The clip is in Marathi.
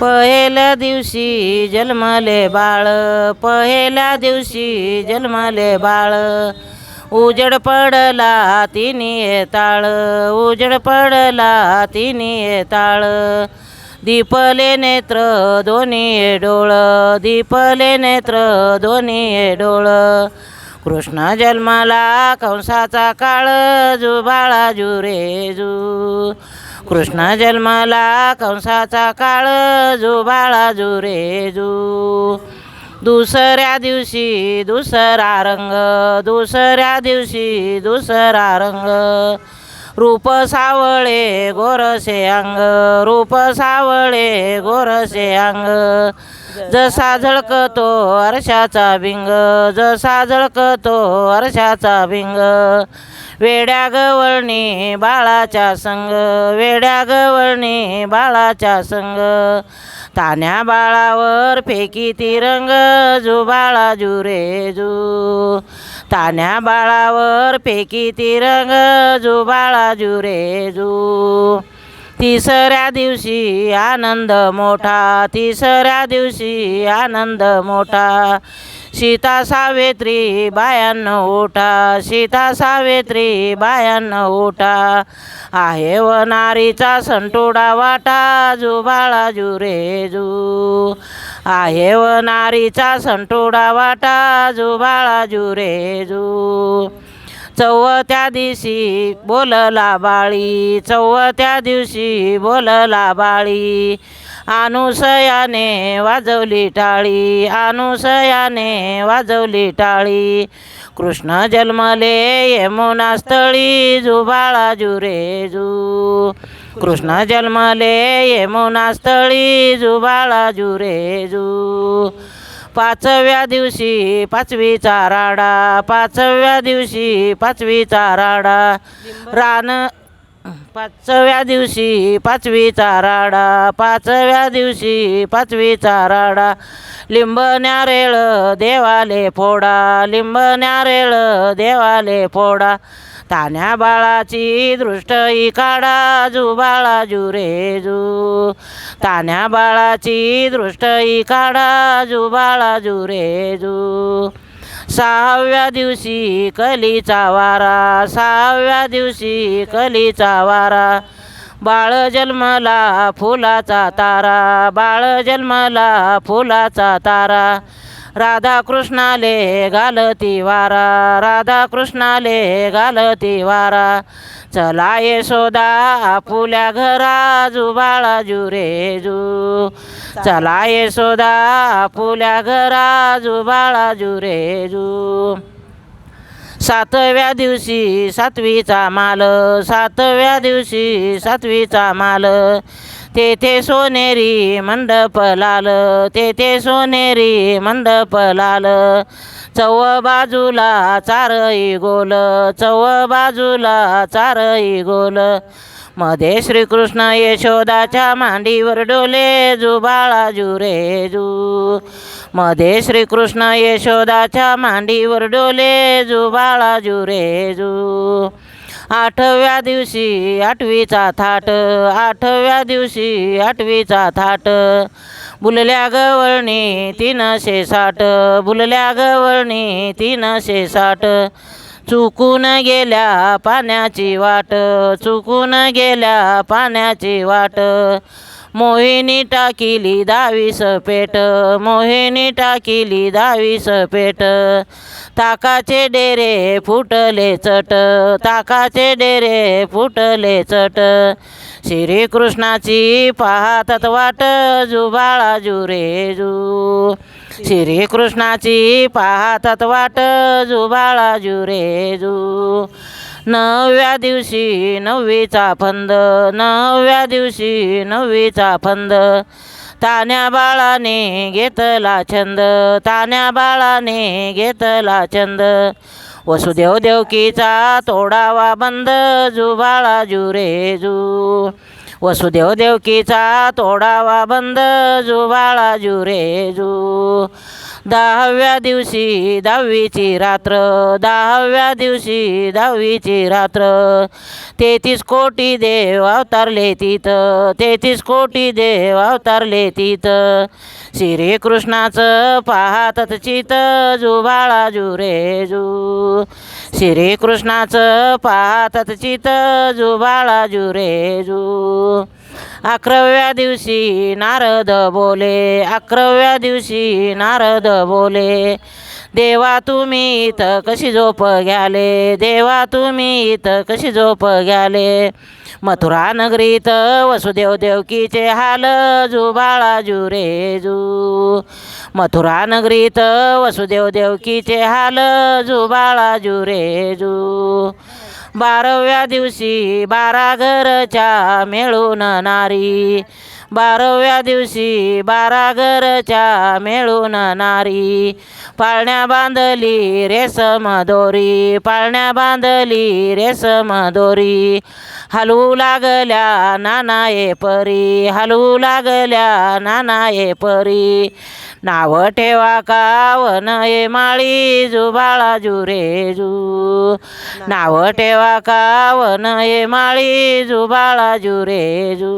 पहिल्या दिवशी जन्मले बाळ पहिल्या दिवशी जन्मले बाळ. उजड पडला तिनी ताळ उजड पडला तिनी ताळ. दीपले नेत्र दोन्ही डोळ दीपले नेत्र दोन्ही डोळ. कृष्ण जन्माला कंसाचा काळ जुबाळा जुरे जू. कृष्ण जन्माला कंसाचा काळ जुबाळा रे जू. दुसऱ्या दिवशी दुसरा रंग दुसऱ्या दिवशी दुसरा रंग. रूप सावळे गोरसे अंग रूप सावळे गोरसे अंग. जसा झळकतो अर्शाचा बिंग जसा झळकतो अर्शाचा बिंग. वेड्या गवळणी बाळाच्या संग वेड्या गवळणी बाळाच्या संग. तान्या बाळावर फेकी तिरंग जो बाळा जुरे जू. तान्या बाळावर फेकी तिरंग जो बाळा जुरे जू. तिसऱ्या दिवशी आनंद मोठा तिसऱ्या दिवशी आनंद मोठा. सीता सावित्री बायांना उठा. सीता सावित्री बायांना उठा. आहे व नारीचा संटोडा वाटा. जुबाळा जुरे जू आहे व नारीचा संटोडा वाटा. जुबाळा जुरे जू. चौथ्या दिवशी बोलला बाळी. चौथ्या दिवशी बोलला बाळी. अनुसयाने वाजवली टाळी अनुसयाने वाजवली टाळी. कृष्ण जन्मले यमुना स्थळी जुबाळा जुरे जू कृष्ण जन्मले यमुना स्थळी जुबाळा जुरे जू. पाचव्या दिवशी पाचवीचा राडा पाचव्या दिवशी पाचवीचा राडा. रान पाचव्या दिवशी पाचवीचा राडा पाचव्या दिवशी पाचवीचा राडा. लिंब न्यारेळ देवाले फोडा लिंब न्यारेळ देवाले फोडा. तान्या बाळाची दृष्ट काढा जू बाळा जू. तान्या बाळाची दृष्टही काढा जू रे जू. सहाव्या दिवशी कलीचा वारा सहाव्या दिवशी कलीचा वारा. बाळ जन्मला फुलाचा तारा बाळ जन्मला फुलाचा तारा. राधा कृष्णाले घालती वारा राधा कृष्णाले घालती वारा. चला यशोदा आपुल्या घरा जुबाळा जुरे जू चला यशोदा आपुल्या घरा जुबाळा जुरे जू सातव्या दिवशी सातवीचा माल सातव्या दिवशी सातवीचा माल. तेथे सोनेरी मंडप लाल तेथे सोनेरी मंडप लाल. चव बाजूला चारही गोल चव बाजूला चारही गोल. मध्ये श्रीकृष्ण यशोदाच्या मांडीवर डोले जुबाळा जुरे जू मध्ये श्रीकृष्ण यशोदाच्या मांडीवर डोले जुबाळा जुरे जू. आठव्या दिवशी आठवीचा थाट आठव्या दिवशी आठवीचा थाट. बुलल्या गवळणी तीनशे साठ बुलल्या गवळणी तीनशे साठ. चुकून गेल्या पाण्याची वाट चुकून गेल्या पाण्याची वाट. मोहिनी टाकिली दावीस पेट मोहिनी टाकिली दावीस पेट. ताकाचे डेरे फुटले चट ताकाचे डेरे फुटले चट. श्रीकृष्णाची पाहतात वाट जुबाळा जुरे जू. श्रीकृष्णाची पाहतात वाट जुबाळा जुरे जू. नवव्या दिवशी नववीचा फंद नवव्या दिवशी नववीचा फंद. तान्या बाळाने घेतला छंद तान्या बाळाने घेतला छंद. वसुदेव देवकीचा तोडावा बंद जुबाळा जुरे जू वसुदेव देवकीचा तोडावा बंद जुबाळा जुरे जू. दहाव्या दिवशी दहावीची रात्र दहाव्या दिवशी दहावीची रात्र. तेहतीस कोटी देव अवतारले तिथं तेहतीस कोटी देव अवतारले तिथं श्रीकृष्णाचं पाहतात चित जुबाळा जुरे जू श्रीकृष्णाचं पाहतात चित जुबाळा जुरे जू. अकराव्या दिवशी नारद बोले अकराव्या दिवशी नारद बोले देवा तुम्ही इथं कशी झोप घ्याले देवा तुम्ही इथं कशी झोप घ्याले? मथुरा नगरीत वसुदेव देवकीचे हाल जुबाळा जुरे जू मथुरा नगरीत वसुदेव देवकीचे हाल जुबाळा जुरे जू. बाराव्या दिवशी बारा घरच्या मिळून नारी. बाराव्या दिवशी बारा घरच्या मिळून नारी. पाळण्या बांधली रेसम दोरी पाळण्या बांधली रेसम दोरी हलवू लागल्या नानाये परी हलवू लागल्या नानाये परी. नाव ठेवा कावन ये माळी जुबाळा जुरे जू नाव ठेवा कावन ये माळी जुबाळा जुरे जू.